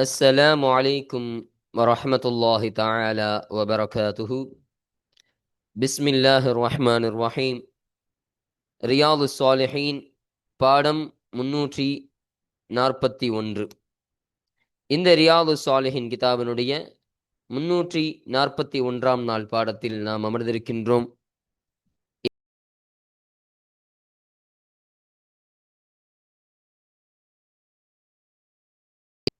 السلام عليكم ورحمة الله تعالى وبركاته بسم الله الرحمن الرحيم ரியாது சாலிஹீன் பாடம் முன்னூற்றி நாற்பத்தி ஒன்று இந்த ரியாது சாலிஹின் கிதாபினுடைய முன்னூற்றி நாற்பத்தி ஒன்றாம் நாள் பாடத்தில் நாம் அமர்ந்திருக்கின்றோம்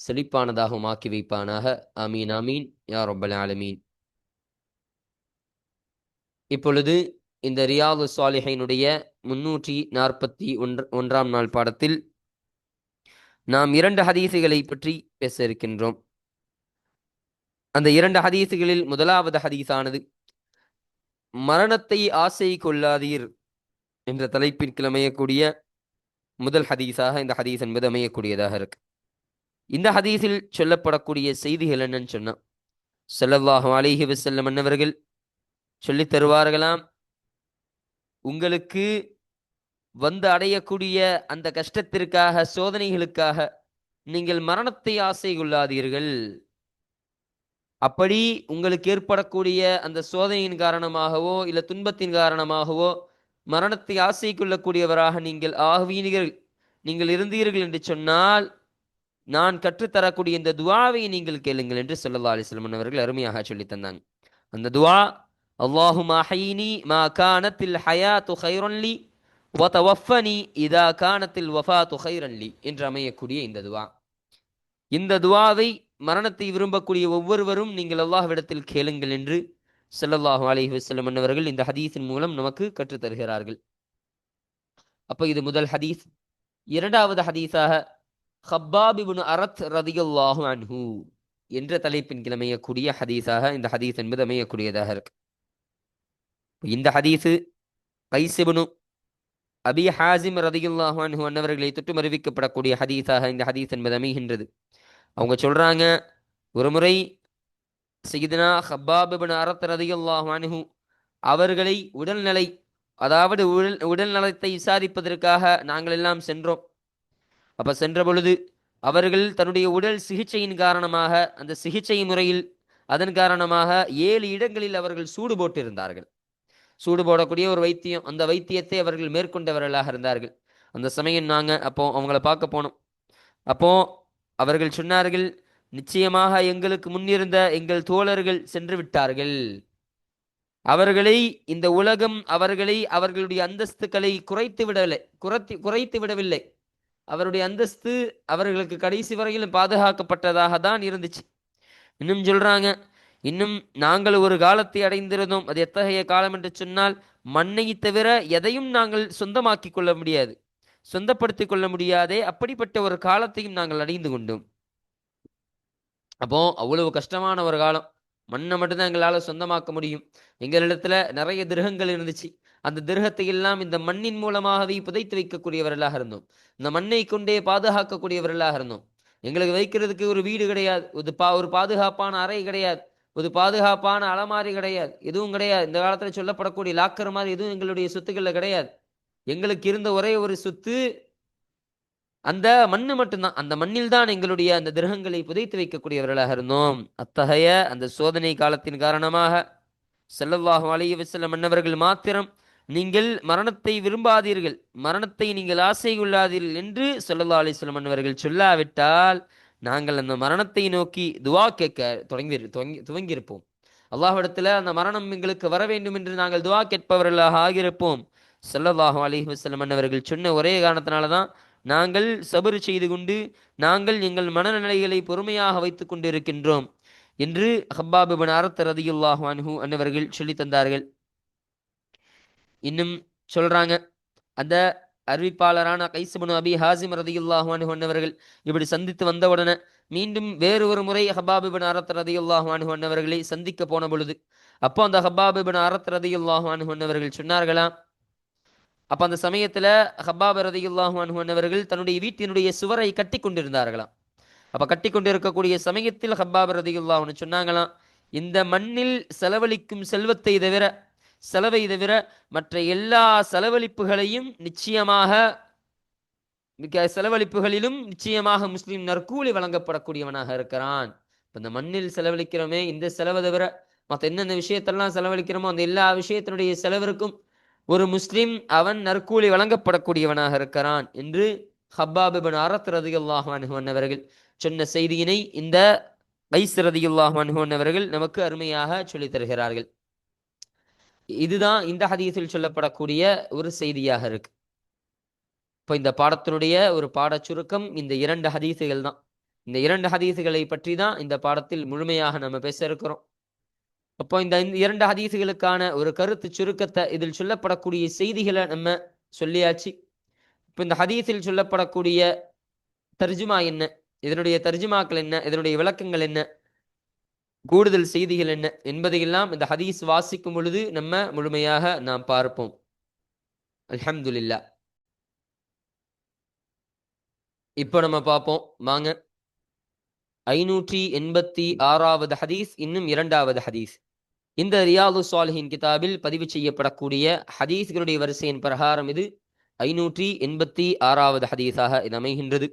செழிப்பானதாகவும் ஆக்கி வைப்பானாக. அமீன் அமீன் யா ரொப்பல் ஆலமீன். இப்பொழுது இந்த ரியாது சாலிஹைனுடைய முன்னூற்றி நாற்பத்தி ஒன்று ஒன்றாம் நாள் பாடத்தில் நாம் இரண்டு ஹதீசுகளை பற்றி பேச இருக்கின்றோம். அந்த இரண்டு ஹதீசுகளில் முதலாவது ஹதீஸானது மரணத்தை ஆசை கொள்ளாதீர் என்ற தலைப்பிற்கு அமையக்கூடிய முதல் ஹதீஸாக இந்த ஹதீஸ் என்பது அமையக்கூடியதாக இருக்கு. இந்த ஹதீஸில் சொல்லப்படக்கூடிய செய்திகள் என்னன்னு சொன்னா ஸல்லல்லாஹு அலிஹி வசல்லம் அன்னவர்கள் சொல்லித் தருவார்களாம் உங்களுக்கு வந்து அடையக்கூடிய அந்த கஷ்டத்திற்காக சோதனைகளுக்காக நீங்கள் மரணத்தை ஆசை கொள்ளாதீர்கள். அப்படி உங்களுக்கு ஏற்படக்கூடிய அந்த சோதனையின் காரணமாகவோ இல்லை துன்பத்தின் காரணமாகவோ மரணத்தை ஆசை கொள்ளக்கூடியவராக நீங்கள் ஆகுவீர்கள் நீங்கள் இருந்தீர்கள் என்று சொன்னால் நான் கற்றுத்தரக்கூடிய இந்த துவாவை நீங்கள் கேளுங்கள் என்று சொல்லல்லா அலிஸ்லமன் அவர்கள் அருமையாக சொல்லி தந்தாங்க. அந்த துவா அல்லாஹு மஹைனி மா கானத்தில் ஹயா துஹைரன்லி வத வஃபனி இதா கானத்தில் வஃபா துஹைரன்லி என்று அமையக்கூடிய இந்த துவா. இந்த துவாவை மரணத்தை விரும்பக்கூடிய ஒவ்வொருவரும் நீங்கள் அல்லாஹ்விடத்தில் கேளுங்கள் என்று செல்லல்லாஹு அலைஹி வஸல்லம் அவர்கள் இந்த ஹதீஸின் மூலம் நமக்கு கற்றுத் தருகிறார்கள் அப்ப இது முதல் ஹதீஸ். இரண்டாவது ஹதீஸாக ஹப்பாபிபுன் அரத் ரதியுல்லாஹு அன்ஹு என்ற தலைப்பின் கீழ் அமையக்கூடிய ஹதீஸாக இந்த ஹதீஸ் என்பது அமையக்கூடியதாக இருக்கு. இந்த ஹதீஸு கைசிபுனு அபி ஹாசிம் ரதியுல்லாஹு அன்ஹு அன்னவர்களை தொட்டு அறிவிக்கப்படக்கூடிய ஹதீஸாக இந்த ஹதீஸ் என்பது அமைகின்றது. அவங்க சொல்றாங்க ஒரு முறை சையதுனா ஹப்பாப் அரத் ரதியுல்லாஹு அன்ஹு அவர்களை உடல்நிலை அதாவது உடல் உடல் நலத்தை விசாரிப்பதற்காக நாங்கள் எல்லாம் சென்றோம். அப்ப சென்ற பொழுது அவர்கள் தன்னுடைய உடல் சிகிச்சையின் காரணமாக அந்த சிகிச்சை முறையில் அதன் காரணமாக ஏழு இடங்களில் அவர்கள் சூடு போட்டிருந்தார்கள். சூடு போடக்கூடிய ஒரு வைத்தியம் அந்த வைத்தியத்தை அவர்கள் மேற்கொண்டவர்களாக இருந்தார்கள். அந்த சமயம் நாங்க அப்போ அவங்கள பார்க்க போனோம். அப்போ அவர்கள் சொன்னார்கள் நிச்சயமாக எங்களுக்கு முன்னிருந்த எங்கள் தோழர்கள் சென்று விட்டார்கள். அவர்களை இந்த உலகம் அவர்களை அவர்களுடைய அந்தஸ்துக்களை குறைத்து விடவில்லை குறைத்து குறைத்து விடவில்லை. அவருடைய அந்தஸ்து அவர்களுக்கு கடைசி வரையிலும் பாதுகாக்கப்பட்டதாக தான் இருந்துச்சு. இன்னும் சொல்றாங்க இன்னும் நாங்கள் ஒரு காலத்தை அடைந்திருந்தோம். அது எத்தகைய காலம் என்று சொன்னால் மண்ணை தவிர எதையும் நாங்கள் சொந்தமாக்கி கொள்ள முடியாது. சொந்தப்படுத்திக் கொள்ள முடியாதே. அப்படிப்பட்ட ஒரு காலத்தையும் நாங்கள் அடைந்து கொண்டோம். அப்போ அவ்வளவு கஷ்டமான ஒரு காலம். மண்ணை மட்டும்தான் எங்களால் சொந்தமாக்க முடியும். எங்களிடத்துல நிறைய திருகங்கள் இருந்துச்சு. அந்த திருகத்தை எல்லாம் இந்த மண்ணின் மூலமாகவே புதைத்து வைக்கக்கூடியவர்களாக இருந்தோம். இந்த மண்ணை கொண்டே பாதுகாக்கக்கூடியவர்களாக இருந்தோம். எங்களுக்கு வைக்கிறதுக்கு ஒரு வீடு கிடையாது. ஒரு பா ஒரு பாதுகாப்பான அறை கிடையாது. ஒரு பாதுகாப்பான அலமாரி கிடையாது. எதுவும் கிடையாது. இந்த காலத்தில் சொல்லப்படக்கூடிய லாக்கர் மாதிரி எதுவும் எங்களுடைய சொத்துக்களில் கிடையாது. எங்களுக்கு இருந்த ஒரே ஒரு சொத்து அந்த மண்ணு மட்டும்தான். அந்த மண்ணில் தான் எங்களுடைய அந்த கிரகங்களை புதைத்து வைக்கக்கூடியவர்களாக இருந்தோம். அத்தகைய அந்த சோதனை காலத்தின் காரணமாக செல்லவாக அலைஹி வஸல்லம் மன்னவர்கள் மாத்திரம் நீங்கள் மரணத்தை விரும்பாதீர்கள் மரணத்தை நீங்கள் ஆசை கொள்ளாதீர்கள் என்று ஸல்லல்லாஹு அலைஹி வஸல்லம் மன்னவர்கள் சொல்லாவிட்டால் நாங்கள் அந்த மரணத்தை நோக்கி துவா கேட்க தொடங்கி துவங்கி துவங்கியிருப்போம். அல்லாஹிடத்துல அந்த மரணம் எங்களுக்கு வர வேண்டும் என்று நாங்கள் துவா கேட்பவர்களாக ஆகியிருப்போம். ஸல்லல்லாஹு அலைஹி வஸல்லம் அவர்கள் சொன்ன ஒரே காரணத்தினால தான் நாங்கள் சபறு செய்து கொண்டு நாங்கள் எங்கள் மனநிலைகளை பொறுமையாக வைத்துக் கொண்டு இருக்கின்றோம் என்று ஹப்பாப் இப்னு அரத் ரதியுல்லாஹு அன்ஹு அன்னவர்கள் சொல்லி தந்தார்கள். இன்னும் சொல்றாங்க. அந்த அறிவிப்பாளரான கைசபனு அபி ஹாசிம் ரதியுல்லாஹு அன்ஹு இப்படி சந்தித்து வந்தவுடனே மீண்டும் வேறு ஒரு முறை ஹபாபிபின் அரத் ரதியுல்லாஹு அன்ஹு சந்திக்க போன பொழுது அப்போ அந்த ஹபாபிபின் அரத் ரதியுல்லாஹு அன்ஹு அன்னவர்கள் சொன்னார்களாம் அப்ப அந்த சமயத்துல ஹப்பாப் ரதியுல்லாஹு அன்ஹு தன்னுடைய வீட்டினுடைய சுவரை கட்டி கொண்டிருந்தார்களாம். அப்ப கட்டி கொண்டிருக்கக்கூடிய சமயத்தில் ஹப்பாப் ரதியுல்லாஹ்னு சொன்னாங்களாம் இந்த மண்ணில் செலவழிக்கும் செல்வத்தை தவிர செலவை தவிர மற்ற எல்லா செலவழிப்புகளையும் நிச்சயமாக மிக்க செலவழிப்புகளிலும் நிச்சயமாக முஸ்லீம் நற்கூலி வழங்கப்படக்கூடியவனாக இருக்கிறான். இப்போ இந்த மண்ணில் செலவழிக்கிறோமே இந்த செலவை தவிர மற்ற என்னென்ன விஷயத்தெல்லாம் செலவழிக்கிறோமோ அந்த எல்லா விஷயத்தினுடைய செலவிற்கும் ஒரு முஸ்லீம் அவன் நற்கூலி வழங்கப்படக்கூடியவனாக இருக்கிறான் என்று ஹப்பாபிபன் அரத் ரதியுல்லாஹு அவர்கள் சொன்ன செய்தியினை இந்த வைஸ் ரதியுல்லாஹு அவர்கள் நமக்கு அருமையாக சொல்லித் தருகிறார்கள். இதுதான் இந்த ஹதீஸில் சொல்லப்படக்கூடிய ஒரு செய்தியாக இருக்கு. இப்போ இந்த பாடத்தினுடைய ஒரு பாட சுருக்கம் இந்த இரண்டு ஹதீஸுகள் தான். இந்த இரண்டு ஹதீசுகளை பற்றி தான் இந்த பாடத்தில் முழுமையாக நம்ம பேச இருக்கிறோம். அப்போ இந்த இந்த இரண்டு ஹதீசுகளுக்கான ஒரு கருத்து சுருக்கத்தை இதில் சொல்லப்படக்கூடிய செய்திகளை நம்ம சொல்லியாச்சு. இப்போ இந்த ஹதீஸில் சொல்லப்படக்கூடிய தர்ஜுமா என்ன? இதனுடைய தர்ஜுமாக்கள் என்ன? இதனுடைய விளக்கங்கள் என்ன? கூடுதல் செய்திகள் என்ன என்பதையெல்லாம் இந்த ஹதீஸ் வாசிக்கும் பொழுது நம்ம முழுமையாக நாம் பார்ப்போம். அல்ஹம்துலில்லா. இப்போ நம்ம பார்ப்போம். வாங்க. ஐநூற்றி எண்பத்தி ஆறாவது ஹதீஸ் இன்னும் இரண்டாவது ஹதீஸ். இந்த ரியாது சாலிஹின் கிதாபில் பதிவு செய்யப்படக்கூடிய ஹதீஸ்களுடைய வரிசையின் பிரகாரம் இது. ஐநூற்றி எண்பத்தி ஆறாவது ஹதீஸாக இது அமைகின்றது.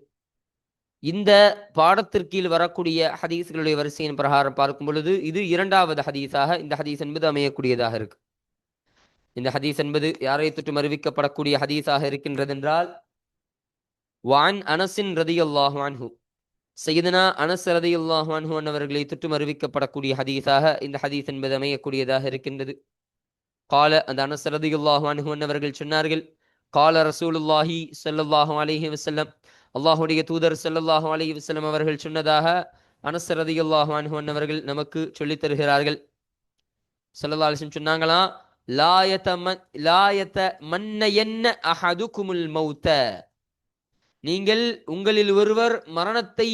இந்த பாடத்திற்கீழ் வரக்கூடிய ஹதீஸ்களுடைய வரிசையின் பிரகாரம் பார்க்கும் பொழுது இது இரண்டாவது ஹதீஸாக இந்த ஹதீஸ் என்பது அமையக்கூடியதாக இருக்கு. இந்த ஹதீஸ் என்பது யாரை தொற்றும் அறிவிக்கப்படக்கூடிய ஹதீஸாக இருக்கின்றது என்றால் வான் அனசின் ரதி அன்ஹு. சையதனா அனஸ் ரதி அன்ஹு அன்னவர்களை தொற்றும் அறிவிக்கப்படக்கூடிய ஹதீஸாக இந்த ஹதீஸ் என்பது அமையக்கூடியதாக இருக்கின்றது. கால அந்த அனஸ் ரதி அன்ஹு அன்னவர்கள் சொன்னார்கள் கால ரசூலுல்லாஹி ஸல்லல்லாஹு அலைஹி வசல்லம் அல்லாஹுடைய தூதர் செல்லல்லாஹு அலி வசலம் அவர்கள் சொன்னதாக அனசரதி ரதியல்லாஹு அன்ஹு அன்னவர்கள் நமக்கு சொல்லித் தருகிறார்கள். செல்லல்லா அலைஹி வஸல்லம் சொன்னாங்களாம் லாயத மன்ன என்ன அஹதுகுமுல் மௌத்த. நீங்கள் உங்களில் ஒருவர் மரணத்தை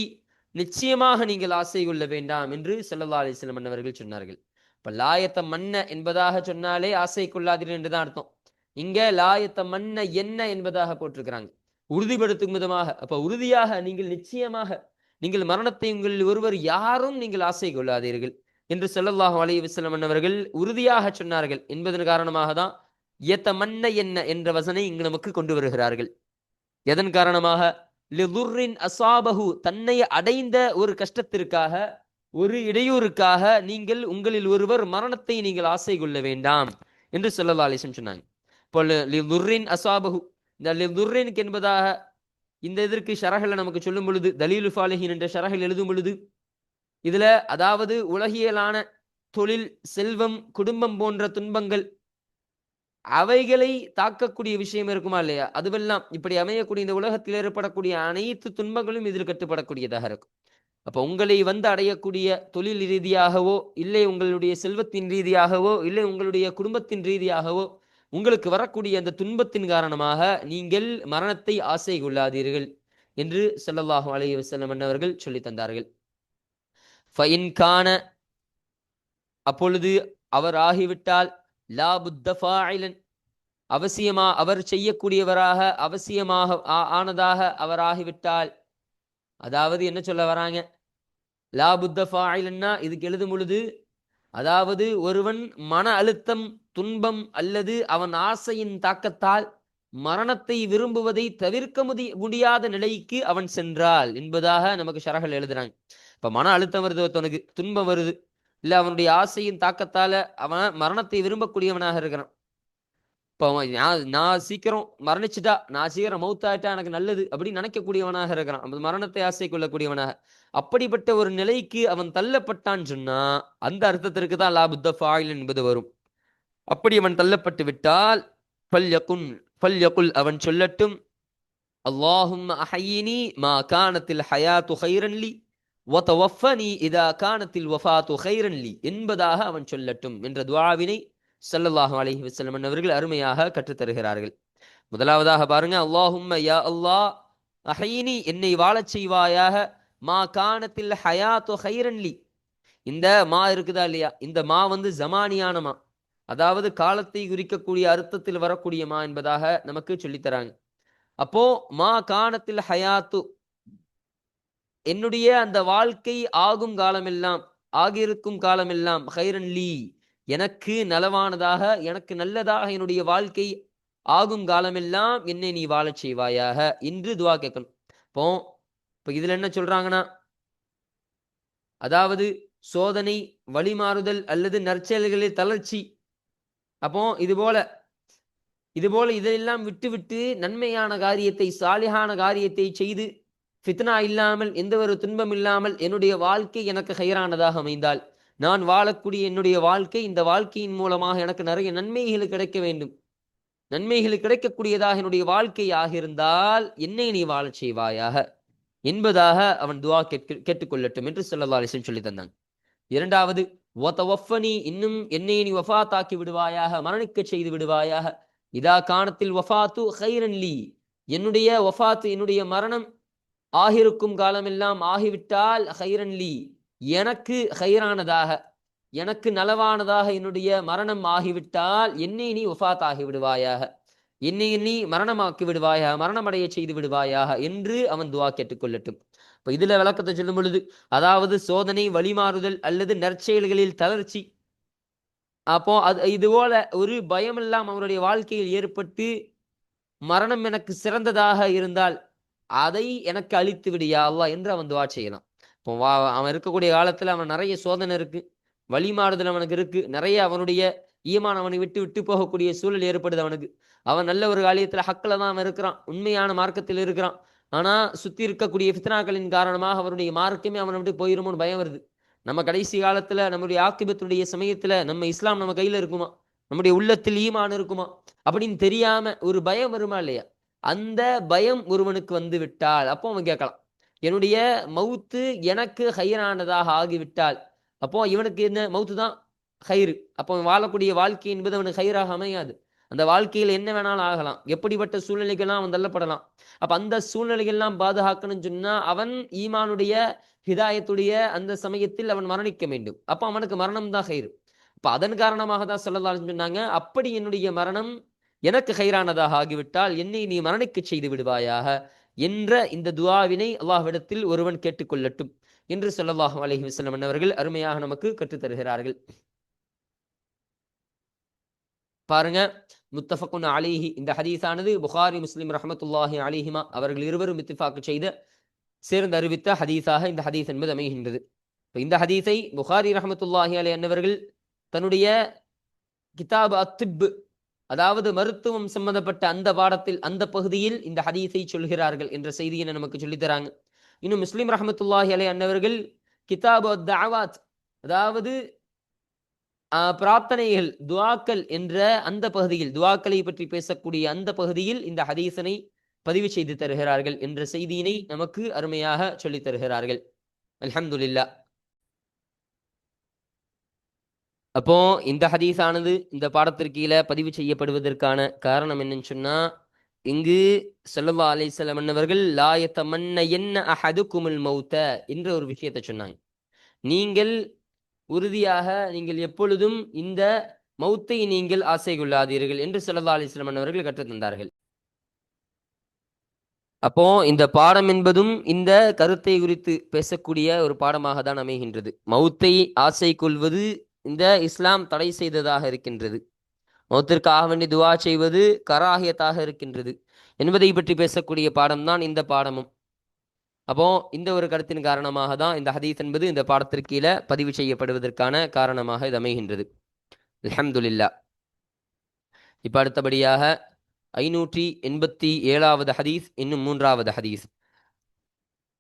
நிச்சயமாக நீங்கள் ஆசை கொள்ள வேண்டாம் என்று செல்லல்லா அலைஹி அன்னவர்கள் சொன்னார்கள். இப்ப லாயத்த மன்ன என்பதாக சொன்னாலே ஆசை கொள்ளாதீர்கள் என்றுதான் அர்த்தம். இங்க லாயத்த மன்ன என்ன என்பதாக போட்டிருக்கிறாங்க. உறுதிப்படுத்தும் விதமாக. அப்ப உறுதியாக நீங்கள் நிச்சயமாக நீங்கள் மரணத்தை உங்களில் ஒருவர் யாரும் நீங்கள் ஆசை கொள்ளாதீர்கள் என்று செல்லல்லாஹு அலைஹி வஸல்லம் அன்னவர்கள் உறுதியாக சொன்னார்கள். என்பதன் காரணமாக தான் எத்த மன்ன என்ன என்ற வசனை இங்கு நமக்கு கொண்டு வருகிறார்கள். எதன் காரணமாக? லிதுர்ரின் அசாபஹு தன்னை அடைந்த ஒரு கஷ்டத்திற்காக ஒரு இடையூறுக்காக நீங்கள் உங்களில் ஒருவர் மரணத்தை நீங்கள் ஆசை கொள்ள வேண்டாம் என்று சொல்லலாலேசன் அலைஹி சொன்னாங்க. இப்போ லிதுர்ரின் அசாபஹு இந்த துர்ரேனுக்கு என்பதாக இந்த இதற்கு ஷரகளை நமக்கு சொல்லும் பொழுது தலீலு ஃபாலிஹின் என்ற ஷரகில் எழுதும் பொழுது இதுல அதாவது உலகியலான தொழில் செல்வம் குடும்பம் போன்ற துன்பங்கள் அவைகளை தாக்கக்கூடிய விஷயம் இருக்குமா இல்லையா? அதுவெல்லாம் இப்படி அமையக்கூடிய இந்த உலகத்தில் ஏற்படக்கூடிய அனைத்து துன்பங்களும் இதில் கட்டுப்படக்கூடியதாக இருக்கும். அப்போ உங்களை வந்து அடையக்கூடிய தொழில் ரீதியாகவோ இல்லை உங்களுடைய செல்வத்தின் ரீதியாகவோ இல்லை உங்களுடைய குடும்பத்தின் ரீதியாகவோ உங்களுக்கு வரக்கூடிய அந்த துன்பத்தின் காரணமாக நீங்கள் மரணத்தை ஆசை கொள்ளாதீர்கள் என்று ஸல்லல்லாஹு அலி வசல்லம் அன்னவர்கள் சொல்லி தந்தார்கள். ஃபஇன் கான அப்பொழுது அவர் ஆகிவிட்டால் லா புத்த அவசியமா அவர் செய்யக்கூடியவராக அவசியமாக ஆ- ஆனதாக அவர் ஆகிவிட்டால் அதாவது என்ன சொல்ல வராங்க? லா புத்த இதுக்கு எழுதும் பொழுது அதாவது ஒருவன் மன அழுத்தம் துன்பம் அல்லது அவன் ஆசையின் தாக்கத்தால் மரணத்தை விரும்புவதை தவிர்க்க முடியாத நிலைக்கு அவன் சென்றால் என்பதாக நமக்கு ஷரகல் எழுதுறாங்க. இப்ப மன அழுத்தம் வருது ஒருத்தவனுக்கு துன்பம் வருது. இல்ல அவனுடைய ஆசையின் தாக்கத்தால அவன் மரணத்தை விரும்பக்கூடியவனாக இருக்கிறான். இப்போ நான் நான் சீக்கிரம் மரணிச்சுட்டா நான் சீக்கிரம் மௌத்தாயிட்டா எனக்கு நல்லது அப்படின்னு நினைக்கக்கூடியவனாக இருக்கிறான். அந்த மரணத்தை ஆசை கொள்ளக்கூடியவனாக. அப்படிப்பட்ட ஒரு நிலைக்கு அவன் தள்ளப்பட்டான்னு சொன்னா அந்த அர்த்தத்திற்கு தான் லாபுத்த ஃபாயில் என்பது வரும். அப்படி அவன் தள்ளப்பட்டு விட்டால் பல் யகுன் பல் யகுல் அவன் சொல்லட்டும் அல்லாஹும் அஹயினி மா கானத்தில் ஹயாத்து ஹைரன்லி நீ இதா கானத்தில் வஃபாத்து ஹைரன்லி என்பதாக அவன் சொல்லட்டும் என்ற துவாவினை சல்லல்லாஹு அலஹி வசல்லமன் அவர்கள் அருமையாக கற்றுத்தருகிறார்கள் முதலாவதாக பாருங்க அல்லாஹும் யா அல்லாஹ் அஹைனி என்னை வாழச் செய்வாயாக மா கானத்தில் ஹயாத்து ஹைரன்லி இந்த மா இருக்குதா இல்லையா? இந்த மா வந்து ஜமானியான மா. அதாவது காலத்தை குறிக்கக்கூடிய அர்த்தத்தில் வரக்கூடிய மா என்பதாக நமக்கு சொல்லித்தராங்க. அப்போ மா காணத்தில் ஹயாத்து என்னுடைய அந்த வாழ்க்கை ஆகும் காலமெல்லாம் ஆகியிருக்கும் காலமெல்லாம் ஹைரன் லீ எனக்கு நலவானதாக எனக்கு நல்லதாக என்னுடைய வாழ்க்கை ஆகும் காலமெல்லாம் என்னை நீ வாழச் செய்வாயாக என்று துவா கேட்கணும். இப்போ இப்போ இதில் என்ன சொல்றாங்கன்னா அதாவது சோதனை வழிமாறுதல் அல்லது நற்செயல்களில் தளர்ச்சி அப்போ இது போல இது போல இதெல்லாம் விட்டு விட்டு நன்மையான காரியத்தை சாலிகான காரியத்தை செய்து ஃபித்னா இல்லாமல் எந்த ஒரு துன்பம் இல்லாமல் என்னுடைய வாழ்க்கை எனக்கு ஹைரானதாக அமைந்தால் நான் வாழக்கூடிய என்னுடைய வாழ்க்கை இந்த வாழ்க்கையின் மூலமாக எனக்கு நிறைய நன்மைகள் கிடைக்க வேண்டும். நன்மைகள் கிடைக்கக்கூடியதாக என்னுடைய வாழ்க்கையாக இருந்தால் என்னை நீ வாழச் செய்வாயாக? என்பதாக அவன் துவா கேட்க கேட்டுக்கொள்ளட்டும் என்று சொல்லல்லா சொல்லி தந்தாங்க இரண்டாவது ஒத்தவஃபனி இன்னும் என்னை நீ வஃபாத்தாக்கி விடுவாயாக மரணிக்க செய்து விடுவாயாக. இதா காணத்தில் வஃபாத்து ஹைரன்லி என்னுடைய வஃபாத்து என்னுடைய மரணம் ஆகிருக்கும் காலமெல்லாம் ஆகிவிட்டால் ஹைரன்லி எனக்கு ஹைரானதாக எனக்கு நலவானதாக என்னுடைய மரணம் ஆகிவிட்டால் என்னை நீ ஒஃபாத்தாகி விடுவாயாக. என்னை நீ மரணமாக்கி விடுவாயாக மரணமடைய செய்து விடுவாயாக என்று அவன் துவா கேட்டுக்கொள்ளட்டும் இப்ப இதுல விளக்கத்தை சொல்லும் பொழுது அதாவது சோதனை வழிமாறுதல் அல்லது நற்செயல்களில் தளர்ச்சி. அப்போ அது இதுபோல ஒரு ஒரு பயமெல்லாம் அவனுடைய வாழ்க்கையில் ஏற்பட்டு மரணம் எனக்கு சிறந்ததாக இருந்தால் அதை எனக்கு அழித்து விடியா அல்லா என்று அவன் துவா செய்யலாம். இப்போ வா அவன் இருக்கக்கூடிய காலத்துல அவன் நிறைய சோதனை இருக்கு வழிமாறுதல் அவனுக்கு இருக்கு நிறைய அவனுடைய ஈமான் அவனை விட்டு விட்டு போகக்கூடிய சூழல் ஏற்படுது அவனுக்கு. அவன் நல்ல ஒரு காலியத்தில் ஹக்கில் தான் அவன் இருக்கிறான் உண்மையான மார்க்கத்தில் இருக்கிறான். ஆனால் சுற்றி இருக்கக்கூடிய ஃபித்னாக்களின் காரணமாக அவனுடைய மார்க்கமே அவனை விட்டு போயிருமோன்னு பயம் வருது. நம்ம கடைசி காலத்தில் நம்முடைய ஆக்கிபத்தினுடைய சமயத்தில் நம்ம இஸ்லாம் நம்ம கையில் இருக்குமா? நம்முடைய உள்ளத்தில் ஈமான் இருக்குமா? அப்படின்னு தெரியாமல் ஒரு பயம் வருமா இல்லையா? அந்த பயம் ஒருவனுக்கு வந்து விட்டால் அப்போ அவன் கேட்கலாம். என்னுடைய மவுத்து எனக்கு ஹைரானதாக ஆகிவிட்டால் அப்போ இவனுக்கு என்ன? மவுத்து தான் ஹைரு. அப்போ அவன் வாழக்கூடிய வாழ்க்கை என்பது அவனுக்கு ஹைராக அமையாது. அந்த வாழ்க்கையில் என்ன வேணாலும் ஆகலாம். எப்படிப்பட்ட சூழ்நிலைகள்லாம் அவன் தள்ளப்படலாம். அப்ப அந்த சூழ்நிலைகள்லாம் பாதுகாக்கணும்னு சொன்னா அவன் ஈமானுடைய ஹிதாயத்துடைய அந்த சமயத்தில் அவன் மரணிக்க வேண்டும். அப்ப அவனுக்கு மரணம் தான் ஹைரு அப்ப அதன் காரணமாக தான் சொல்லலாம் சொன்னாங்க அப்படி என்னுடைய மரணம் எனக்கு ஹைரானதாக ஆகிவிட்டால் என்னை நீ மரணிக்க செய்து விடுவாயாக என்ற இந்த துவாவினை அல்லாஹ்விடத்தில் ஒருவன் கேட்டுக்கொள்ளட்டும் என்று சொல்லல்லாஹு அலஹி வஸல்லம் அவர்கள் அருமையாக நமக்கு கற்றுத்தருகிறார்கள். பாருங்க. முத்தஃபகுன் அலிஹி இந்த ஹதீஸானது புகாரி முஸ்லிம் ரஹமத்துல்லாஹி அலிஹிமா அவர்கள் இருவரும் இத்திஃபாக்கு செய்த சேர்ந்து அறிவித்த ஹதீஸாக இந்த ஹதீஸ் என்பது அமைகின்றது. இப்போ இந்த ஹதீஸை புகாரி ரஹமத்துல்லாஹி அலி அன்னவர்கள் தன்னுடைய கிதாப் அத்திப் அதாவது மருத்துவம் சம்பந்தப்பட்ட அந்த பாடத்தில் அந்த பகுதியில் இந்த ஹதீஸை சொல்கிறார்கள் என்ற செய்தியை நமக்கு சொல்லித் தராங்க. இன்னும் முஸ்லீம் ரஹமத்துல்லாஹி அலை அன்னவர்கள் கிதாபு தாவாத் அதாவது பிரார்த்தனைகள் துவாக்கள் என்ற அந்த பகுதியில் துவாக்களை பற்றி பேசக்கூடிய அந்த பகுதியில் இந்த ஹதீசனை பதிவு செய்து தருகிறார்கள் என்ற செய்தியினை நமக்கு அருமையாக சொல்லித் தருகிறார்கள். அல்ஹம்துலில்லா அப்போ இந்த ஹதீஸானது இந்த பாடத்திற்கீழ பதிவு செய்யப்படுவதற்கான காரணம் என்னன்னு சொன்னா இங்கு செல்லல்லா அலிசல்லம் அவர்கள் லாயத்த மன்ன என்ன அஹது குமுல் மௌத்த என்ற ஒரு விஷயத்தை சொன்னாங்க. நீங்கள் உறுதியாக நீங்கள் எப்பொழுதும் இந்த மௌத்தை நீங்கள் ஆசை கொள்ளாதீர்கள் என்று செல்லல்லா அலிஸ்லமன் அவர்கள் கற்றுத்தந்தார்கள் அப்போ இந்த பாடம் என்பதும் இந்த கருத்தை குறித்து பேசக்கூடிய ஒரு பாடமாக தான் அமைகின்றது. மௌத்தை ஆசை கொள்வது இந்த இஸ்லாம் தடை செய்ததாக இருக்கின்றது. மௌத்திற்காக வேண்டி துவா செய்வது கராகியத்தாக இருக்கின்றது. என்பதை பற்றி பேசக்கூடிய பாடம்தான் இந்த பாடமும். அப்போ இந்த ஒரு கருத்தின் காரணமாக தான் இந்த ஹதீஸ் என்பது இந்த பாடத்திற்கு கீழே பதிவு செய்யப்படுவதற்கான காரணமாக இது அமைகின்றது. அல்ஹம்துலில்லா. இப்ப அடுத்தபடியாக ஐநூற்றி எண்பத்தி ஏழாவது ஹதீஸ் இன்னும் மூன்றாவது ஹதீஸ்.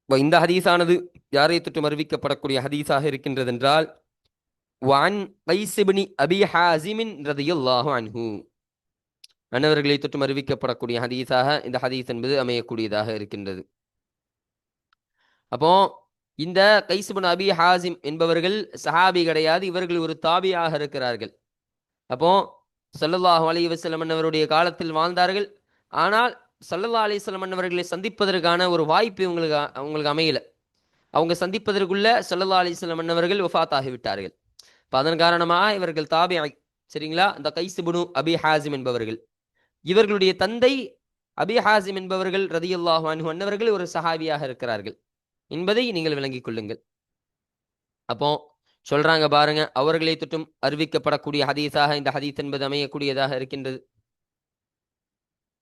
இப்போ இந்த ஹதீஸானது யாரை தொற்றும் அறிவிக்கப்படக்கூடிய ஹதீஸாக இருக்கின்றது என்றால் வான் வைசிபினி அபி ஹாசிமின் ரதியுல்லாஹு அன்ஹு. அன்னவர்களை தொற்றும் அறிவிக்கப்படக்கூடிய ஹதீஸாக இந்த ஹதீஸ் என்பது அமையக்கூடியதாக இருக்கின்றது. அப்போ இந்த கைசுபன் அபி ஹாசிம் என்பவர்கள் சஹாபி கிடையாது இவர்கள் ஒரு தாபியாக இருக்கிறார்கள். அப்போ சல்லல்லாஹு அலி வஸல்லம் அன்னவருடைய காலத்தில் வாழ்ந்தார்கள். ஆனால் சல்லல்லா அலிஸ்லம் அன்னவர்களை சந்திப்பதற்கான ஒரு வாய்ப்பு இவங்களுக்கு அவங்களுக்கு அமையல. அவங்க சந்திப்பதற்குள்ள சல்லல்லா அலிஸ்லம் அன்னவர்கள் வஃத் ஆகிவிட்டார்கள் இப்போ அதன் காரணமாக இவர்கள் தாபி சரிங்களா? இந்த கைசுபுனு அபி ஹாசிம் என்பவர்கள். இவர்களுடைய தந்தை அபி ஹாசிம் என்பவர்கள் ரதியுல்லாஹு அன்ஹு அன்னவர்கள் ஒரு சஹாபியாக இருக்கிறார்கள். என்பதை நீங்கள் விளங்கிக் கொள்ளுங்கள். அப்போ சொல்றாங்க பாருங்க அவர்களை தொட்டும் அறிவிக்கப்படக்கூடிய ஹதீஸாக இந்த ஹதீஸ் என்பது அமையக்கூடியதாக இருக்கின்றது.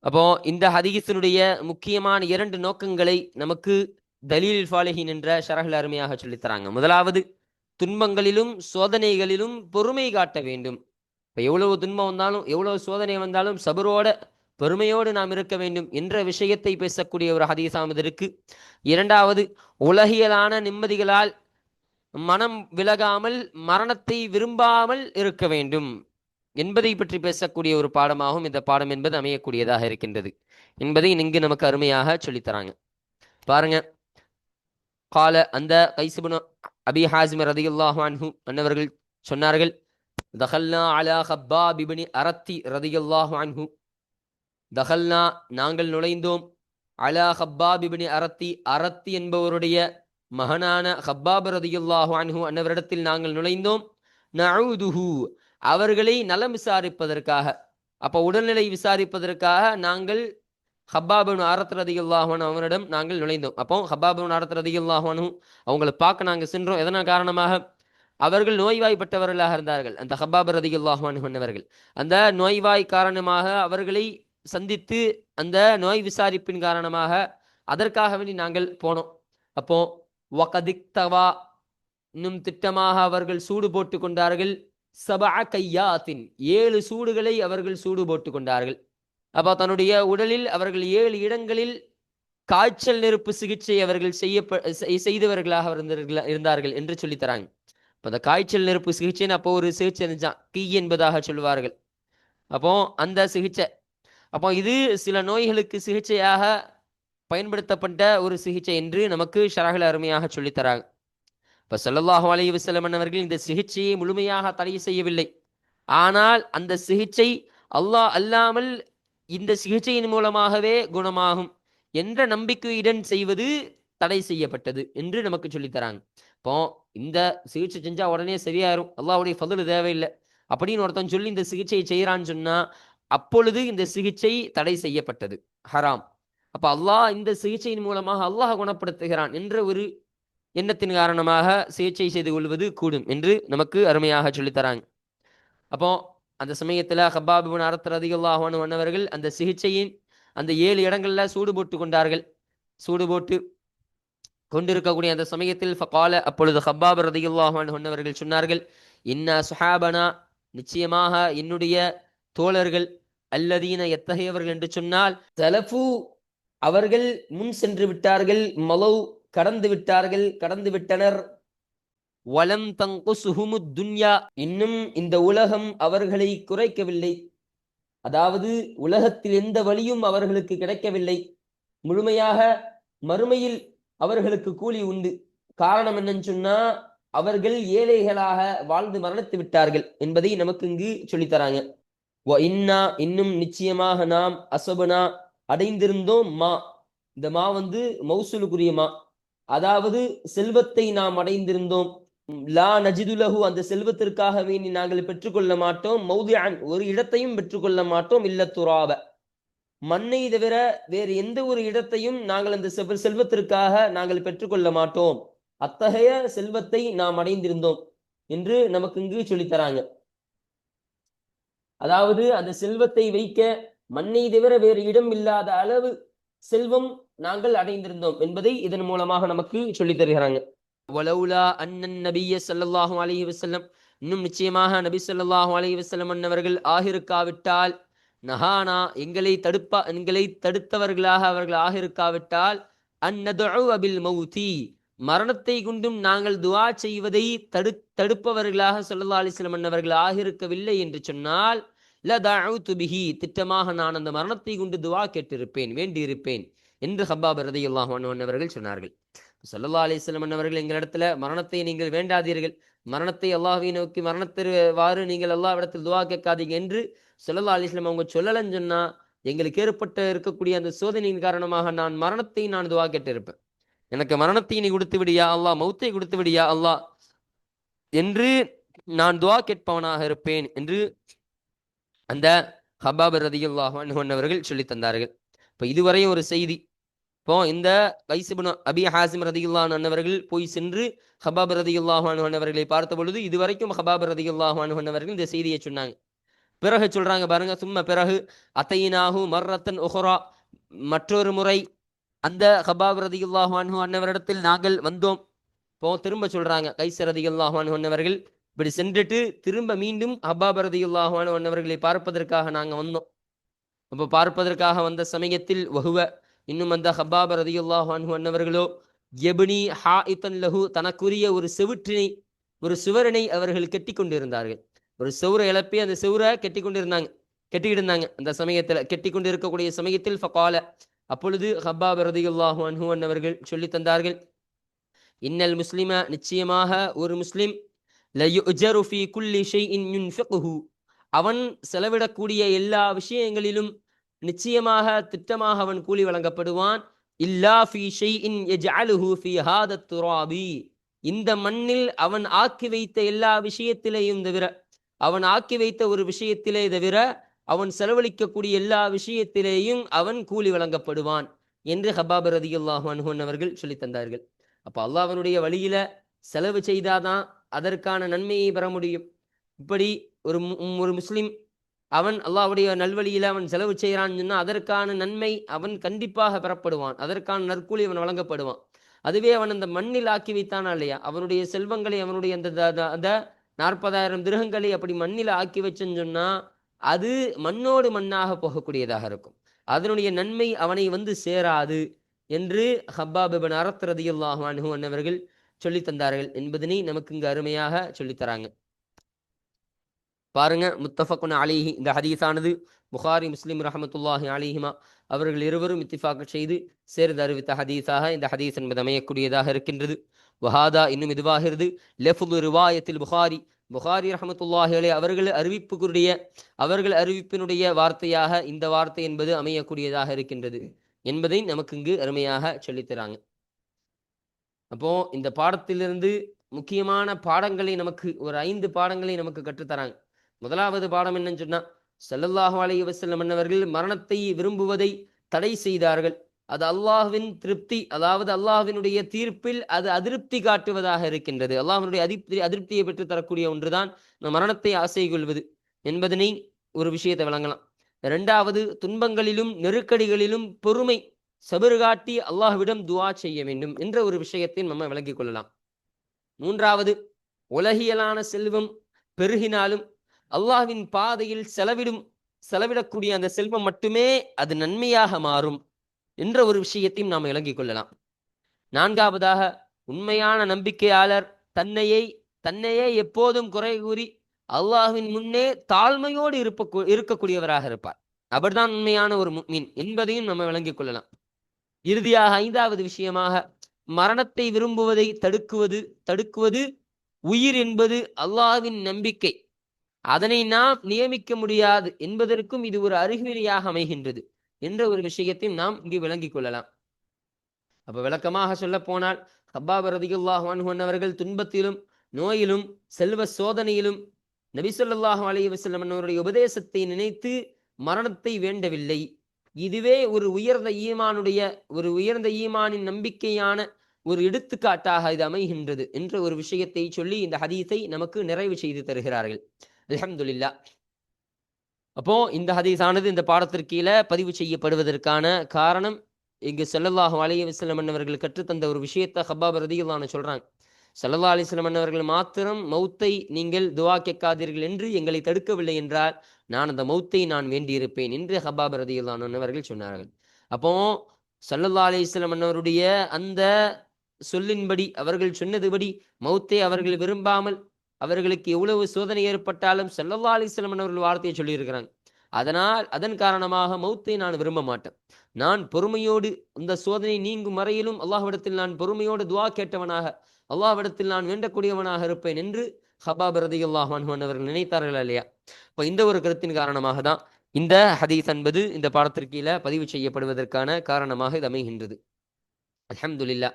அப்போ இந்த ஹதீஸினுடைய முக்கியமான இரண்டு நோக்கங்களை நமக்கு தலீல் ஃபாலிஹின் என்ற ஷரஹில் அருமையாக சொல்லித்தராங்க முதலாவது துன்பங்களிலும் சோதனைகளிலும் பொறுமை காட்ட வேண்டும். இப்போ எவ்வளவு துன்பம் வந்தாலும் எவ்வளவு சோதனை வந்தாலும் சபரோட பெருமையோடு நாம் இருக்க வேண்டும் என்ற விஷயத்தை பேசக்கூடிய ஒரு ஹதீஸாமது இருக்கு. இரண்டாவது உலகியலான நிம்மதிகளால் மனம் விலகாமல் மரணத்தை விரும்பாமல் இருக்க வேண்டும். என்பதை பற்றி பேசக்கூடிய ஒரு பாடமாகவும் இந்த பாடம் என்பது அமையக்கூடியதாக இருக்கின்றது. என்பதை இங்கு நமக்கு அருமையாக சொல்லித்தராங்க பாருங்க. கால அந்த கைசுபுன அபி ஹாசிம் ரதியுல்லாஹு அன்ஹு அன்னவர்கள் சொன்னார்கள் தஹல்லா அலா ஹப்பா பிபினி அரத்தி ரதியுல்லாஹு அன்ஹு. தஹல்னா நாங்கள் நுழைந்தோம். அலா ஹப்பாபிபினி அரத்தி அரத்தி என்பவருடைய மகனான ஹப்பாப் ரதியுல்லாஹு அன்ஹு அன்னவரிடத்தில் நாங்கள் நுழைந்தோம். நழுதுஹு அவர்களை நலம் விசாரிப்பதற்காக. அப்போ உடல்நிலை விசாரிப்பதற்காக நாங்கள் ஹப்பாபின் ஆரத் ரதியுல்லாஹன் அவனிடம் நாங்கள் நுழைந்தோம். அப்போ ஹப்பாபின் ஆரத் ரதியுல்லாஹனும் அவங்களை பார்க்க நாங்கள் சென்றோம். எதனால் காரணமாக? அவர்கள் நோய்வாய்ப்பட்டவர்களாக இருந்தார்கள். அந்த ஹப்பாப் ரதியுல்லாஹன் அவர்கள் அந்த நோய்வாய் காரணமாக அவர்களை சந்தித்து அந்த நோய் விசாரிப்பின் காரணமாக அதற்காக வேண்டி நாங்கள் போனோம். அப்போ வகதிக்தவா இன்னும் திட்டமாக அவர்கள் சூடு போட்டு கொண்டார்கள். சபா கையாத்தின் ஏழு சூடுகளை அவர்கள் சூடு போட்டு கொண்டார்கள். அப்போ தன்னுடைய உடலில் அவர்கள் ஏழு இடங்களில் காய்ச்சல் நெருப்பு சிகிச்சை அவர்கள் செய்ய செய்தவர்களாக இருந்தார்கள் இருந்தார்கள் என்று சொல்லி தராங்க. இப்போ அந்த காய்ச்சல் நெருப்பு சிகிச்சைன்னு அப்போ ஒரு சிகிச்சை இருந்துச்சான் கீ என்பதாக சொல்லுவார்கள். அப்போ அந்த சிகிச்சை அப்போ இது சில நோய்களுக்கு சிகிச்சையாக பயன்படுத்தப்பட்ட ஒரு சிகிச்சை என்று நமக்கு ஷராகில் அருமையாக சொல்லித்தராங்க இப்போ சல்லல்லாஹு அலி வசலம் அவர்கள் இந்த சிகிச்சையை முழுமையாக தடை செய்யவில்லை. ஆனால் அந்த சிகிச்சை அல்லாஹ் அல்லாமல் இந்த சிகிச்சையின் மூலமாகவே குணமாகும் என்ற நம்பிக்கையுடன் செய்வது தடை செய்யப்பட்டது என்று நமக்கு சொல்லித்தராங்க இப்போ இந்த சிகிச்சை செஞ்சா உடனே சரியாயிரும். அல்லாவுடைய பதில் தேவையில்லை. அப்படின்னு ஒருத்தன் சொல்லி இந்த சிகிச்சையை செய்யறான்னு சொன்னா அப்பொழுது இந்த சிகிச்சை தடை செய்யப்பட்டது. ஹராம். அப்ப அல்லாஹ் இந்த சிகிச்சையின் மூலமாக அல்லாஹ் குணப்படுத்துகிறான் என்ற ஒரு எண்ணத்தின் காரணமாக சிகிச்சை செய்து கொள்வது கூடும் என்று நமக்கு அருமையாக சொல்லித்தராங்க அப்போ அந்த சமயத்தில் ஹப்பாபின் அரத்தர் அதிகல்லாஹானு அன்னவர்கள் அந்த சிகிச்சையின் அந்த ஏழு இடங்களில் சூடு போட்டு கொண்டார்கள். சூடு போட்டு கொண்டிருக்கக்கூடிய அந்த சமயத்தில் ஃபகால அப்பொழுது ஹப்பாப் ரதியுல்லாஹான் அன்னவர்கள் சொன்னார்கள் இன்னா சுஹாபனா நிச்சயமாக என்னுடைய தோழர்கள் அல்லதீன எத்தகையவர்கள் என்று சொன்னால் தலஃபு அவர்கள் முன் சென்று விட்டார்கள் மலவு கடந்து விட்டார்கள் கடந்து விட்டனர். வலம் தங்கு சுகுமு துன்யா. இன்னும் இந்த உலகம் அவர்களை குறைக்கவில்லை. அதாவது உலகத்தில் எந்த வழியும் அவர்களுக்கு கிடைக்கவில்லை. முழுமையாக மறுமையில் அவர்களுக்கு கூலி உண்டு. காரணம் என்னன்னு சொன்னா அவர்கள் ஏழைகளாக வாழ்ந்து மரணித்து விட்டார்கள் என்பதை நமக்கு இங்கு சொல்லித்தராங்க இன்னா இன்னும் நிச்சயமாக நாம் அசபனா அடைந்திருந்தோம் மா. இந்த மா வந்து மௌசூலுக்குரிய மா. அதாவது செல்வத்தை நாம் அடைந்திருந்தோம். லா நஜிதுலகு அந்த செல்வத்திற்காக வேண்டி நாங்கள் பெற்றுக்கொள்ள மாட்டோம். மௌதியான் ஒரு இடத்தையும் பெற்றுக்கொள்ள மாட்டோம். இல்ல துராப. மண்ணை தவிர வேறு எந்த ஒரு இடத்தையும் நாங்கள் அந்த செல்வத்திற்காக நாங்கள் பெற்றுக்கொள்ள மாட்டோம். அத்தகைய செல்வத்தை நாம் அடைந்திருந்தோம் என்று நமக்கு இங்கு சொல்லித்தராங்க அதாவது அந்த செல்வத்தை வைக்க மண்ணை தவிர வேறு இடம் இல்லாத அளவு செல்வம் நாங்கள் அடைந்திருந்தோம் என்பதை இதன் மூலமாக நமக்கு சொல்லித் தருகிறாங்க. வலவுலா அண்ணன் நபிய சல்லாஹூ அலஹி வசல்லம் இன்னும் நிச்சயமாக நபி சொல்லாஹூ அலஹி வசல்லம் அன்னவர்கள் ஆகிருக்காவிட்டால் நஹானா எங்களை தடுப்பா எங்களை தடுத்தவர்களாக அவர்கள் ஆகிருக்காவிட்டால் இருக்காவிட்டால் அபில் மௌதி மரணத்தை கொண்டும் நாங்கள் துவா செய்வதை தடு தடுப்பவர்களாக ஸல்லல்லாஹு அலிஸ்லம் அன்னவர்கள் ஆகியிருக்கவில்லை என்று சொன்னால் லதஅவுது பிஹி திட்டமாக நான் அந்த மரணத்தை கொண்டு துவா கேட்டிருப்பேன் வேண்டியிருப்பேன் என்று ஹப்பாப் ரதியல்லாஹு அவர்கள் சொன்னார்கள். சல்லா அலைஹி அவர்கள் எங்களிடத்துல மரணத்தை நீங்கள் வேண்டாதீர்கள். மரணத்தை அல்லாஹை நோக்கி மரணத்திற்வாறு நீங்கள் எல்லா இடத்தில் துவா கேட்காதீங்க என்று ஸல்லல்லாஹு அலைஹி அவங்க சொல்லலன்னு சொன்னா எங்களுக்கு ஏற்பட்ட இருக்கக்கூடிய அந்த சோதனையின் காரணமாக நான் மரணத்தை நான் துவா கேட்டிருப்பேன். எனக்கு மரணத்தை நீ கொடுத்து விடியா அல்லாஹ் மௌத்தை கொடுத்து விடியா அல்லாஹ் என்று நான் துவா கேட்பவனாக இருப்பேன் என்று அந்த ஹபாப் ரதியுல்லாஹ் அவர்கள் சொல்லி தந்தார்கள். இப்போ இதுவரையும் ஒரு செய்தி. இப்போ இந்த வைசிபுன் அபி ஹாசிம் ரதியுல்லான் அன்னவர்கள் போய் சென்று ஹபாப் ரதியுல்லாஹான் அவர்களை பார்த்த பொழுது இதுவரைக்கும் ஹபாப் ரதியுல்லாஹான் அவர்கள் இந்த செய்தியை சொன்னாங்க. பிறகு சொல்றாங்க பாருங்க சும்மா பிறகு அத்தையினாகு மர்ரத்தன் ஒஹரா மற்றொரு முறை அந்த ஹபாப் ரதியுல்லாஹான் அன்னவரிடத்தில் நாங்கள் வந்தோம். இப்போ திரும்ப சொல்றாங்க கைசரதியுல்லாஹான் ரதியுல்லாஹு அன்னவர்கள் இப்படி சென்றுட்டு திரும்ப மீண்டும் அப்பா ரதியுல்லாஹு அன்ஹு பார்ப்பதற்காக நாங்கள் வந்தோம். அப்போ பார்ப்பதற்காக வந்த சமயத்தில் வகுவ இன்னும் அந்த ஹப்பா ரதியுல்லாஹு அன்ஹு அன்னவர்களோ எபினி ஹா இத்தன் லஹு தனக்குரிய ஒரு செவுற்றினை ஒரு சுவரனை அவர்கள் கட்டி கொண்டிருந்தார்கள். ஒரு செவுரை இழப்பி அந்த செவரை கட்டி கொண்டிருந்தாங்க கெட்டிக்கிட்டு இருந்தாங்க. அந்த சமயத்தில் கெட்டி கொண்டு இருக்கக்கூடிய சமயத்தில் ஃபகால அப்பொழுது ஹப்பா பரதியுல்லாஹு அன்ஹு அன்னவர்கள் சொல்லி தந்தார்கள் இன்னல் முஸ்லிம நிச்சயமாக ஒரு முஸ்லிம் லயுஜரு ஃபீ குல்லி ஷைஇன் யுன்ஃபிகுஹு அவன் செலவிடக்கூடிய எல்லா விஷயங்களிலும் நிச்சயமாக திட்டமாக அவன் கூலி வழங்கப்படுவான். இல்லா ஷெய் இன் யஜ்அலுஹு ஃபீ ஹாத துராபி. இந்த மண்ணில் அவன் ஆக்கி வைத்த எல்லா விஷயத்திலேயும் தவிர அவன் ஆக்கி வைத்த ஒரு விஷயத்திலே தவிர அவன் செலவழிக்கக்கூடிய எல்லா விஷயத்திலேயும் அவன் கூலி வழங்கப்படுவான் என்று ஹபாப் ரதியுல்லாஹு அன்ஹுன் அவர்கள் சொல்லி தந்தார்கள். அப்ப அல்லாஹ்வனுடைய வழியில செலவு செய்தாதான் அதற்கான நன்மையை பெற முடியும். இப்படி ஒரு ஒரு முஸ்லீம் அவன் அல்லாவுடைய நல்வழியில் அவன் செலவு செய்கிறான்னு சொன்னால் அதற்கான நன்மை அவன் கண்டிப்பாக பெறப்படுவான். அதற்கான நற்கூலி அவன் வழங்கப்படுவான். அதுவே அவன் அந்த மண்ணில் ஆக்கி வைத்தானா இல்லையா? அவனுடைய செல்வங்களை அவனுடைய அந்த த- த- அந்த நாற்பதாயிரம் திருகங்களை அப்படி மண்ணில் ஆக்கி வச்சுன்னு சொன்னால் அது மண்ணோடு மண்ணாக போகக்கூடியதாக இருக்கும். அதனுடைய நன்மை அவனை வந்து சேராது என்று ஹப்பாபிபன் அறத்ரதியுல்லாஹ் அரத் அன்னவர்கள் சொல்லித் தந்தார்கள் என்பதனை நமக்கு இங்கு அருமையாக சொல்லித்தராங்க பாருங்க முத்தஃபக்குன் அலிஹி இந்த ஹதீஸானது புகாரி முஸ்லிம் ரஹமத்துல்லாஹி அலிஹிமா அவர்கள் இருவரும் இத்திஃபாக செய்து சேர்ந்து அறிவித்த ஹதீஸாக இந்த ஹதீஸ் என்பது அமையக்கூடியதாக இருக்கின்றது. வஹாதா இன்னும் இதுவாகிறது. லெஃபுல் ரிவாயத்தில் புகாரி புகாரி ரஹமத்துல்லாஹி அலை அவர்கள் அறிவிப்புக்குரிய அவர்கள் அறிவிப்பினுடைய வார்த்தையாக இந்த வார்த்தை என்பது அமையக்கூடியதாக இருக்கின்றது என்பதை நமக்கு இங்கு அருமையாக சொல்லித்தராங்க அப்போ இந்த பாடத்திலிருந்து முக்கியமான பாடங்களை நமக்கு ஒரு ஐந்து பாடங்களை நமக்கு கற்றுத்தராங்க. முதலாவது பாடம் என்னன்னு சொன்னா ஸல்லல்லாஹு அலைய வஸல்லம் மன்னவர்கள் மரணத்தை விரும்புவதை தடை செய்தார்கள். அது அல்லாஹ்வின் திருப்தி அதாவது அல்லாஹுவினுடைய தீர்ப்பில் அது அதிருப்தி காட்டுவதாக இருக்கின்றது. அல்லாஹினுடைய அதிருப்தி அதிருப்தியை பெற்று தரக்கூடிய ஒன்றுதான் இந்த மரணத்தை ஆசை கொள்வது என்பதனை ஒரு விஷயத்தை வழங்கலாம் இரண்டாவது துன்பங்களிலும் நெருக்கடிகளிலும் பொறுமை சபறு காட்டி அல்லாஹ்விடம் துவா செய்ய வேண்டும் என்ற ஒரு விஷயத்தை நம்ம விளங்கிக் கொள்ளலாம். மூன்றாவது உலகியலான செல்வம் பெருகினாலும் அல்லாஹ்வின் பாதையில் செலவிடும் செலவிடக்கூடிய அந்த செல்வம் மட்டுமே அது நன்மையாக மாறும் என்ற ஒரு விஷயத்தையும் நாம் விளங்கிக் கொள்ளலாம். நான்காவதாக உண்மையான நம்பிக்கையாளர் தன்னையை தன்னையே எப்போதும் குறை கூறி அல்லாஹுவின் முன்னே தாழ்மையோடு இருப்ப இருக்கக்கூடியவராக இருப்பார். அவர்தான் உண்மையான ஒரு மீன் என்பதையும் நம்ம விளங்கிக் கொள்ளலாம். இறுதியாக ஐந்தாவது விஷயமாக மரணத்தை விரும்புவதை தடுக்குவது தடுக்குவது உயிர் என்பது அல்லாஹ்வின் நம்பிக்கை. அதனை நாம் நியமிக்க முடியாது என்பதற்கும் இது ஒரு அறிகுறியாக அமைகின்றது என்ற ஒரு விஷயத்தையும் நாம் இங்கு விளங்கிக் கொள்ளலாம். அப்ப விளக்கமாக சொல்ல போனால் ஹப்பாப் ரதியுல்லாஹ் அவர்கள் துன்பத்திலும் நோயிலும் செல்வ சோதனையிலும் நபிசல்லாஹு ஸல்லல்லாஹு வசல்லம் அவருடைய உபதேசத்தை நினைத்து மரணத்தை வேண்டவில்லை. இதுவே ஒரு உயர்ந்த ஈமானுடைய ஒரு உயர்ந்த ஈமானின் நம்பிக்கையான ஒரு எடுத்துக்காட்டாக இது அமைகின்றது என்ற ஒரு விஷயத்தை சொல்லி இந்த ஹதீஸை நமக்கு நிறைவு செய்து தருகிறார்கள். அலமதுல்லா அப்போ இந்த ஹதீஸானது இந்த பாடத்திற்கு கீழே பதிவு செய்யப்படுவதற்கான காரணம் இங்கு செல்லல்லாஹு அலைய விசலம் அவர்கள் கற்றுத்தந்த ஒரு விஷயத்தை ஹப்பாப் ரதியுல்லாஹு சொல்றாங்க. சல்லா அலிஸ்லம் அவர்கள் மாத்திரம் மௌத்தை நீங்கள் துவா கேட்காதீர்கள் என்று எங்களை தடுக்கவில்லை என்றால் நான் அந்த மௌத்தை நான் வேண்டியிருப்பேன் என்று ஹபாப் ரதியுல்லான் அவர்கள் சொன்னார்கள். அப்போ சல்லல்லா அலிஸ்லம் அன்னவருடைய அந்த சொல்லின்படி அவர்கள் சொன்னதுபடி மௌத்தை அவர்கள் விரும்பாமல் அவர்களுக்கு எவ்வளவு சோதனை ஏற்பட்டாலும் செல்லல்லா அலிஸ்லம் அவர்கள் வார்த்தையை சொல்லியிருக்கிறாங்க. அதனால் அதன் காரணமாக மௌத்தை நான் விரும்ப மாட்டேன். நான் பொறுமையோடு இந்த சோதனை நீங்கும் வரையிலும் அல்லாஹ்விடத்தில் நான் பொறுமையோடு துவா கேட்டவனாக அல்லாவிடத்தில் நான் வேண்டக்கூடியவனாக இருப்பேன் என்று ஹபாப் ரதியுல்லாஹான் அவர்கள் நினைத்தார்கள் இல்லையா? இப்போ இந்த ஒரு கருத்தின் காரணமாக தான் இந்த ஹதீஸ் என்பது இந்த பாடத்திற்கீழ பதிவு செய்யப்படுவதற்கான காரணமாக இது அமைகின்றது. அலமதுல்லா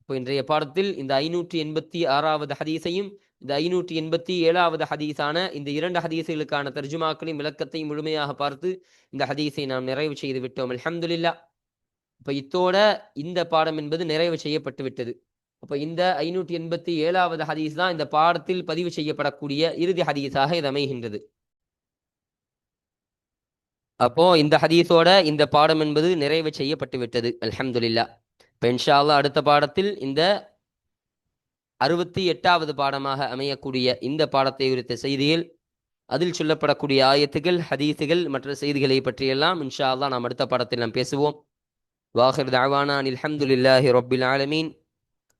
இப்போ இன்றைய பாடத்தில் இந்த ஐநூற்றி எண்பத்தி ஆறாவது ஹதீஸையும் இந்த ஐநூற்றி எண்பத்தி ஏழாவது ஹதீஸான இந்த இரண்டு ஹதீஸுகளுக்கான தர்ஜுமாக்களையும் விளக்கத்தையும் முழுமையாக பார்த்து இந்த ஹதீஸை நாம் நிறைவு செய்து விட்டோம். அலமதுல்லா இப்போ இத்தோட இந்த பாடம் என்பது நிறைவு செய்யப்பட்டு விட்டது. அப்போ இந்த ஐநூற்றி எண்பத்தி ஏழாவது ஹதீஸ் தான் இந்த பாடத்தில் பதிவு செய்யப்படக்கூடிய இறுதி ஹதீஸாக இது அமைகின்றது. அப்போ இந்த ஹதீஸோட இந்த பாடம் என்பது நிறைவு செய்யப்பட்டு விட்டது. அல்ஹம்துலில்லா இப்போ இன்ஷால்லா அடுத்த பாடத்தில் இந்த அறுபத்தி எட்டாவது பாடமாக அமையக்கூடிய இந்த பாடத்தை குறித்த செய்தியில் அதில் சொல்லப்படக்கூடிய ஆயத்துகள் ஹதீஸுகள் மற்ற செய்திகளை பற்றியெல்லாம் இன்ஷா அல்லா நாம் அடுத்த பாடத்தில் நாம் பேசுவோம். வாஹிர் தாவானா அல்ஹம்துலில்லாஹி ரொபில் ஆலமீன்.